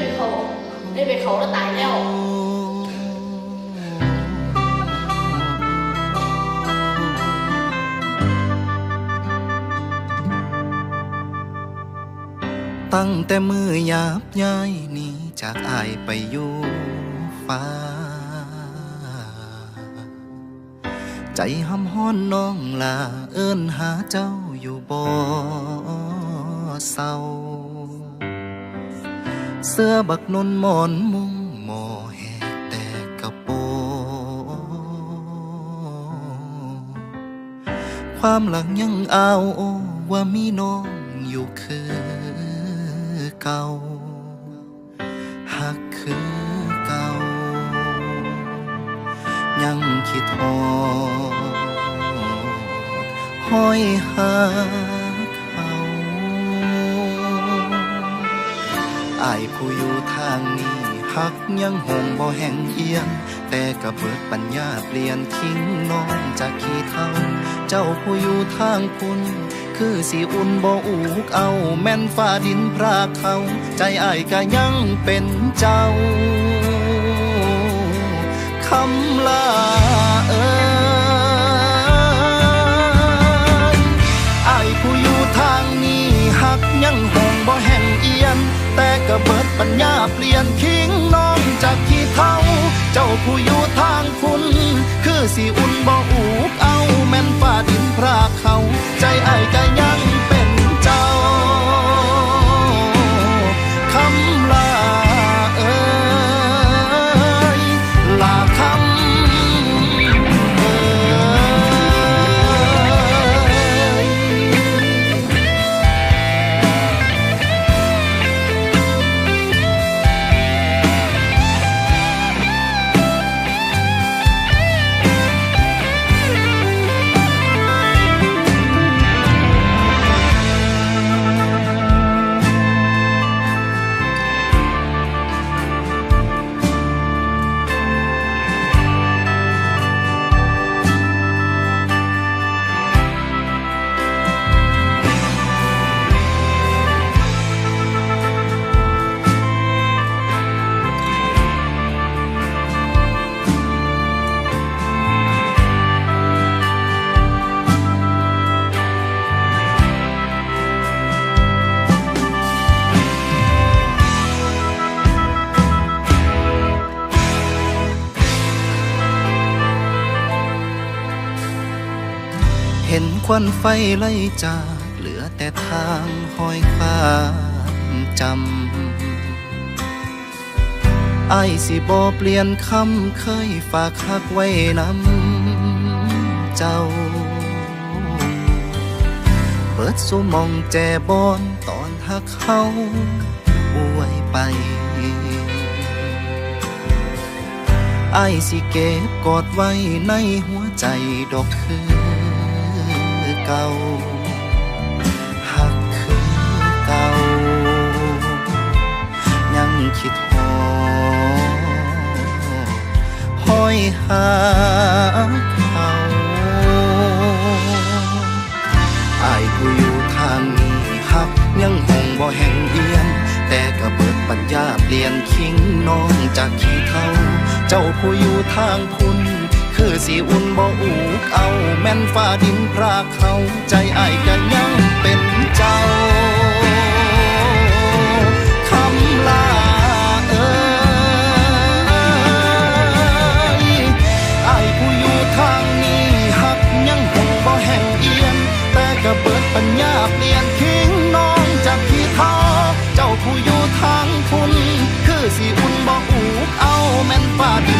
ไปเขาได้ไปเขาแล้วตายแล้วตั้งแต่มือหยาบย้ายนี้จากอายไปอยู่ฟ้า ใจห้ำห้อนน้องลา เอิ้นหาเจ้าอยู่บ่เศร้า เสื้อบักนุนหมอนมุงหมอแหกแต่กระโปงความหลังยังเอาวโอว่ามีน้องอยู่คือเก่าหักคือเก่า ยังคิดทอดห้อยหา อายผู้อยู่ทางนี้หักยังหงบ่แห่งเอียง แต่ก็เบิดปัญญาเปลี่ยนทิ้งน้องจากขี้เท่า เจ้าผู้อยู่ทางคุณ คือสิอุ่นบ่อูกเอา แม่นฟ้าดินพรากเขา ใจอายก็ยังเป็นเจ้าคำลาเอ่ยอายผู้อยู่ทางนี้หักยังห งบ่แห่งเอียน แต่ก็เบิดปัญญาเปลี่ยนทิ้งน้องจากขี้เท่า เจ้าผู้อยู่ทางคุณ คือสิอุ่นบ่อุ เห็นควันไฟไล่จากเหลือแต่ทางห้อยความจำไอ้สิบอเปลี่ยนคำเคยฝากหักไว้นำเจ้าเปิดสุมองแจบอนตอนหักเขาอวยไปไอ้สิเก็บกอดไว้ในหัวใจดอกคือ เก่าหักคือเก่า ยังคิดหอห้อยหาเขาอายผู้อยู่ทางนี้หักยังหงบ่แห่งเอียน แต่ก็เบิดปัญญาเปลี่ยนคิงน้องจากขี้เท่าเจ้าผู้อยู่ทางคุณ คือสิอุ่นบ่อูกเอา แม่นฟ้าดินพรากเขาใจอ้ายก็ยังเป็นเจ้าคำลาเอ่ยอ้ายผู้อยู่ทางนี้หักยังหงบ่แห่งเอียน แต่ก็เบิดปัญญาเปลี่ยนทิ้งน้องจากที่ท้อเจ้าผู้อยู่ทางคุณ คือสิอุ่นบ่อูกเอา แม่นฟ้าดิน